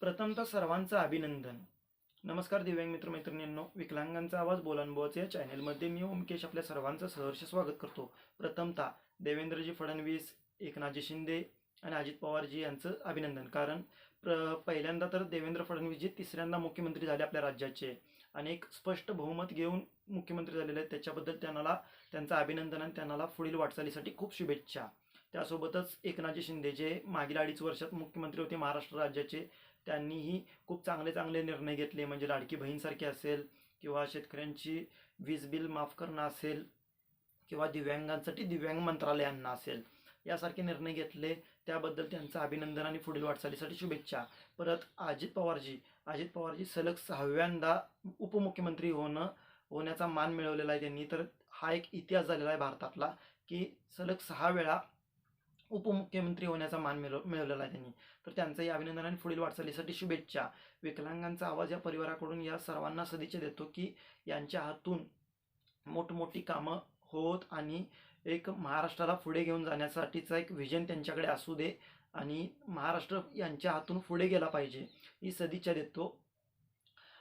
प्रथमतः सर्वांचं अभिनंदन. नमस्कार दिव्यांग मित्र मैत्रिणींनो विकलांगांचा आवाज बोलानुभवाचे या चॅनेलमध्ये मी ओमकेश आपल्या सर्वांचं सहर्ष स्वागत करतो. प्रथमतः देवेंद्रजी फडणवीस एकनाथजी शिंदे आणि अजित पवारजी यांचं अभिनंदन. कारण प्र पहिल्यांदा तर देवेंद्र फडणवीसजी तिसऱ्यांदा मुख्यमंत्री झाले आपल्या राज्याचे. आणि एक स्पष्ट बहुमत घेऊन मुख्यमंत्री झालेले आहेत. त्याच्याबद्दल त्यांना त्यांचं अभिनंदन आणि त्यांना पुढील वाटचालीसाठी खूप शुभेच्छा. त्यासोबतच एकनाथजी शिंदे जे मागील अडीच वर्षात मुख्यमंत्री होते महाराष्ट्र राज्याचे त्यांनीही खूप चांगले चांगले निर्णय घेतले. म्हणजे लाडकी बहीणसारखी असेल किंवा शेतकऱ्यांची वीज बिल माफ करणं असेल किंवा दिव्यांगांसाठी दिव्यांग मंत्रालयांना असेल यासारखे निर्णय घेतले. त्याबद्दल त्यांचं अभिनंदन आणि पुढील वाटचालीसाठी शुभेच्छा. परत अजित पवारजी. अजित पवारजी सलग सहाव्यांदा उपमुख्यमंत्री होणं होण्याचा मान मिळवलेला आहे त्यांनी. तर हा एक इतिहास झालेला आहे भारतातला की सलग सहा वेळा उपमुख्यमंत्री होण्याचा मान मिळव मिळवलेला आहे त्यांनी. तर त्यांचंही अभिनंदन आणि पुढील वाटचालीसाठी शुभेच्छा. विकलांगांचा आवाज या परिवाराकडून या सर्वांना सदिच्छा देतो की यांच्या हातून मोठमोठी कामं होत आणि एक महाराष्ट्राला पुढे घेऊन जाण्यासाठीचा एक व्हिजन त्यांच्याकडे असू दे आणि महाराष्ट्र यांच्या हातून पुढे गेला पाहिजे ही सदिच्छा देतो.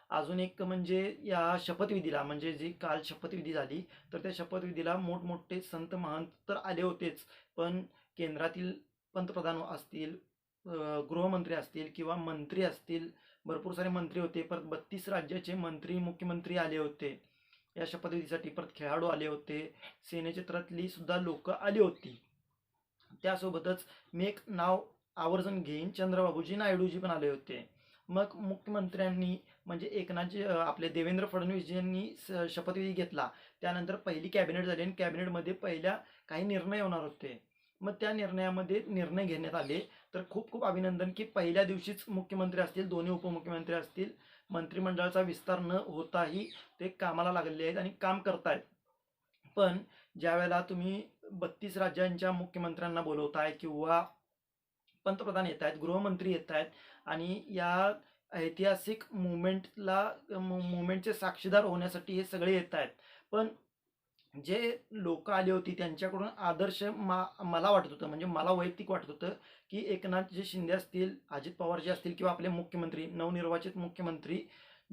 अजून एक म्हणजे या शपथविधीला म्हणजे जी काल शपथविधी झाली तर त्या शपथविधीला मोठमोठे संत महंत तर आले होतेच पण केंद्रातील पंतप्रधान असतील गृहमंत्री असतील किंवा मंत्री असतील भरपूर सारे मंत्री होते. परत बत्तीस राज्याचे मंत्री मुख्यमंत्री आले होते. या शपथविधीसाठी परत खेळाडू आले होते. सेनेक्षेत्रातली सुद्धा लोक आली होती. त्यासोबतच मी एक नाव आवर्जून घेईन. चंद्रबाबूजी नायडूजी पण आले होते. मग मुख्यमंत्र्यांनी म्हणजे एकनाथजी आपले देवेंद्र फडणवीसजींनी स- शपथविधी घेतला. त्यानंतर पहिली कॅबिनेट झाली आणि कॅबिनेटमध्ये पहिल्या काही निर्णय होणार होते. मग त्या निर्णयामध्ये निर्णय घेण्यात आले. तर खूप खूप अभिनंदन की पहिल्या दिवशीच मुख्यमंत्री असतील दोन्ही उपमुख्यमंत्री असतील मंत्रिमंडळाचा विस्तार न होताही ते कामाला लागलेले आहेत आणि काम करतायत. पण ज्यावेळेला तुम्ही बत्तीस राज्यांच्या मुख्यमंत्र्यांना बोलवताय किंवा पंतप्रधान येत आहेत गृहमंत्री येत आहेत आणि या ऐतिहासिक मुवमेंटला मुवमेंटचे साक्षीदार होण्यासाठी हे सगळे येत आहेत पण जे लोक आली होती त्यांच्याकडून आदर्श मा मला वाटत होतं म्हणजे मला वैयक्तिक वाटत होतं की एकनाथ जे शिंदे असतील अजित पवार जे असतील किंवा आपले मुख्यमंत्री नवनिर्वाचित मुख्यमंत्री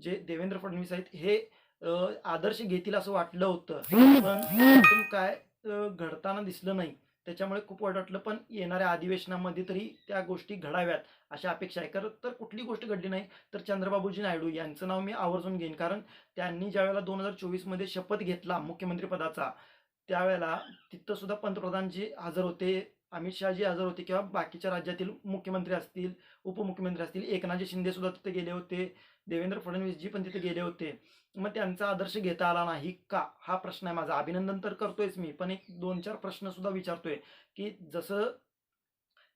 जे देवेंद्र फडणवीस आहेत हे आदर्श घेतील असं वाटलं होतं. पण काय घडताना दिसलं नाही. त्याच्यामुळे खूप वाटलं. पण येणाऱ्या अधिवेशनामध्ये तरी त्या गोष्टी घडाव्यात अशा अपेक्षा आहे. कारण तर कुठली गोष्ट घडली नाही तर चंद्रबाबूजी नायडू यांचं नाव मी आवर्जून घेईन. कारण त्यांनी ज्यावेळेला दोन हजार चोवीसमध्ये शपथ घेतला मुख्यमंत्रीपदाचा त्यावेळेला तिथंसुद्धा पंतप्रधानजी हजर होते. अमित शहाजी हजर होते किंवा बाकीच्या राज्यातील मुख्यमंत्री असतील उपमुख्यमंत्री असतील एकनाथजी शिंदेसुद्धा तिथे गेले होते देवेंद्र फडणवीसजी पण तिथे गेले होते. मग त्यांचा आदर्श घेता आला नाही का? हा प्रश्न आहे माझा. अभिनंदन तर करतोयच मी पण एक दोन चार प्रश्नसुद्धा विचारतोय की जसं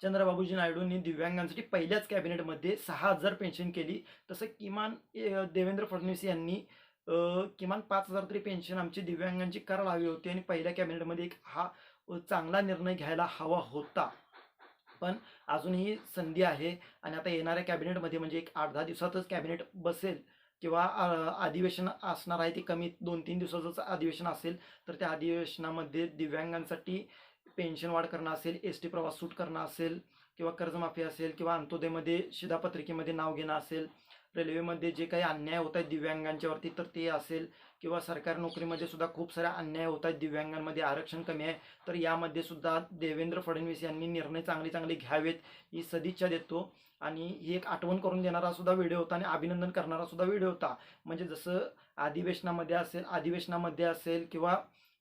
चंद्रबाबूजी नायडूंनी दिव्यांगांसाठी पहिल्याच कॅबिनेटमध्ये सहा हजार पेन्शन केली तसं किमान देवेंद्र फडणवीस यांनी किमान पाच हजार तरी पेन्शन आमची दिव्यांगांची करायला हवी होती आणि पहिल्या कॅबिनेटमध्ये एक हा चांगला निर्णय घ्यायला हवा होता. पण अजूनही संधी आहे आणि आता येणाऱ्या कॅबिनेटमध्ये म्हणजे एक आठ दहा दिवसातच कॅबिनेट बसेल किंवा अधिवेशन असणार आहे ते कमी दोन तीन दिवसाचंच अधिवेशन असेल तर त्या अधिवेशनामध्ये दिव्यांगांसाठी पेन्शन वाढ करणं असेल एस टी प्रवास सूट करणं असेल किंवा कर्जमाफी असेल किंवा अंत्योदयमध्ये शिधापत्रिकेमध्ये नाव घेणं असेल रेल्वेमध्ये जे काही अन्याय होत आहेत दिव्यांगांच्यावरती तर ते असेल किंवा सरकारी नोकरीमध्ये सुद्धा खूप साऱ्या अन्याय होत आहेत दिव्यांगांमध्ये आरक्षण कमी आहे. तर यामध्ये सुद्धा देवेंद्र फडणवीस यांनी निर्णय चांगले चांगले घ्यावेत ही सदिच्छा देतो. आणि ही एक आठवण करून देणारा सुद्धा व्हिडिओ होता आणि अभिनंदन करणारा सुद्धा व्हिडिओ होता. म्हणजे जसं अधिवेशनामध्ये असेल अधिवेशनामध्ये असेल किंवा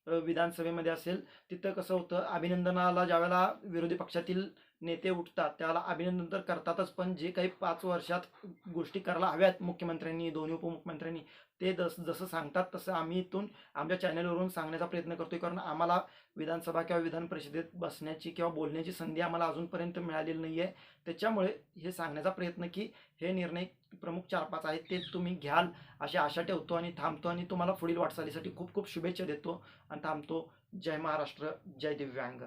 विधानसभेमध्ये असेल तिथं कसं होतं अभिनंदनाला ज्यावेळेला विरोधी पक्षातील नेते उठतात त्याला अभिनंदन तर करतातच पण जे काही पाच वर्षात गोष्टी करायला हव्यात मुख्यमंत्र्यांनी दोन्ही उपमुख्यमंत्र्यांनी ते जस जसं सांगतात तसं आम्ही इथून आमच्या चॅनलवरून सांगण्याचा प्रयत्न करतोय. कारण आम्हाला विधानसभा किंवा विधान परिषदेत बसण्याची किंवा बोलण्याची संधी आम्हाला अजूनपर्यंत मिळालेली नाही आहे त्याच्यामुळे हे सांगण्याचा प्रयत्न की हे निर्णय प्रमुख चार पाच आहेत ते तुम्ही घ्याल. अशी आशा ठेवतो आणि थांबतो आणि तुम्हाला पुढील वाटचालीसाठी खूप खूप शुभेच्छा देतो. आणि थांबतो. जय महाराष्ट्र जय दिव्यांग.